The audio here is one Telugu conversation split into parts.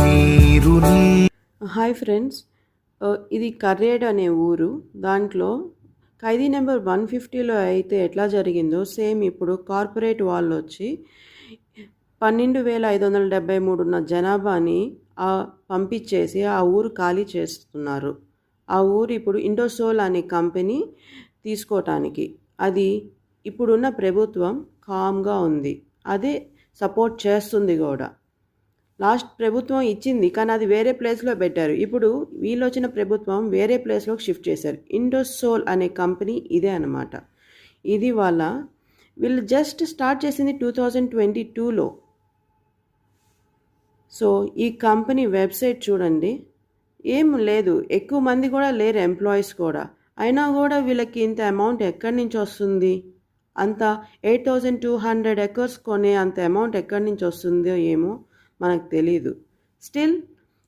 నీరు హాయ్ ఫ్రెండ్స్. ఇది కర్రేడ్ అనే ఊరు. దాంట్లో ఖైదీ నెంబర్ వన్ ఫిఫ్టీలో అయితే ఎట్లా జరిగిందో సేమ్ ఇప్పుడు కార్పొరేట్ వాళ్ళు వచ్చి పన్నెండు వేల ఐదు వందల డెబ్బై మూడు ఉన్న జనాభాని పంపించేసి ఆ ఊరు ఖాళీ చేస్తున్నారు. ఆ ఊరు ఇప్పుడు ఇండోసోల్ అనే కంపెనీ తీసుకోవటానికి అది ఇప్పుడున్న ప్రభుత్వం కామ్గా ఉంది. అదే సపోర్ట్ చేస్తుంది కూడా. లాస్ట్ ప్రభుత్వం ఇచ్చింది కానీ అది వేరే ప్లేస్లో పెట్టారు. ఇప్పుడు వీళ్ళు వచ్చిన ప్రభుత్వం వేరే ప్లేస్లోకి షిఫ్ట్ చేశారు. ఇండోసోల్ అనే కంపెనీ ఇదే అనమాట ఇది వాళ్ళ వీళ్ళు జస్ట్ స్టార్ట్ చేసింది టూ థౌజండ్ ట్వంటీ టూలో. సో ఈ కంపెనీ వెబ్సైట్ చూడండి. ఏం లేదు ఎక్కువ మంది కూడా లేరు ఎంప్లాయీస్ కూడా. అయినా కూడా వీళ్ళకి ఇంత అమౌంట్ ఎక్కడి నుంచి వస్తుంది? అంత eight thousand two hundred acres కొనే అంత అమౌంట్ ఎక్కడి నుంచి వస్తుందో ఏమో? మనకు తెలీదు. స్టిల్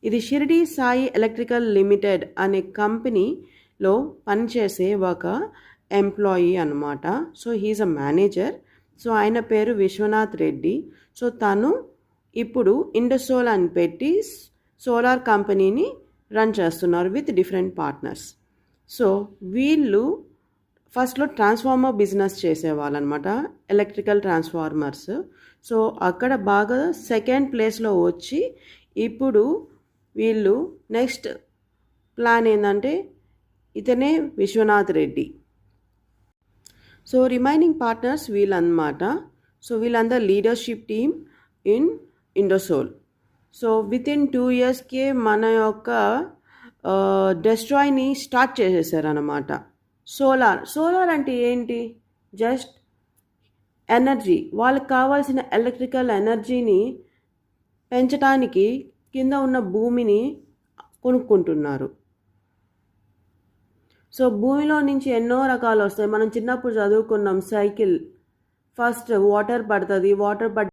ఇది షిరిడి సాయి ఎలక్ట్రికల్ లిమిటెడ్ అనే కంపెనీలో పనిచేసే ఒక ఎంప్లాయీ అనమాట so he is a manager. So ఆయన పేరు విశ్వనాథ్ రెడ్డి. సో తను ఇప్పుడు ఇండసోల్ అని పెట్టి సోలార్ కంపెనీని రన్ చేస్తున్నారు విత్ డిఫరెంట్ పార్ట్నర్స్. సో వీళ్ళు ఫస్ట్లో ట్రాన్స్ఫార్మర్ బిజినెస్ చేసేవాళ్ళు అనమాట ఎలక్ట్రికల్ ట్రాన్స్ఫార్మర్స్. సో అక్కడ బాగా సెకండ్ ప్లేస్లో వచ్చి ఇప్పుడు వీళ్ళు నెక్స్ట్ ప్లాన్ ఏంటంటే ఇతనే Viswanath Reddy. So remaining partners వీళ్ళన్నమాట so వీళ్ళందరూ leadership team in Indosol. So with in two ఇయర్స్కే మన యొక్క డెస్ట్రాయ్ని స్టార్ట్ చేసేసారనమాట. సోలార్. సోలార్ అంటే ఏంటి? Just energy. వాళ్ళకి కావాల్సిన ఎలక్ట్రికల్ ఎనర్జీని పెంచడానికి కింద ఉన్న భూమిని కొనుక్కుంటున్నారు. సో భూమిలో నుంచి ఎన్నో రకాలు వస్తాయి. మనం చిన్నప్పుడు చదువుకున్నాం సైకిల్. ఫస్ట్ వాటర్ పడుతుంది వాటర్ పడ్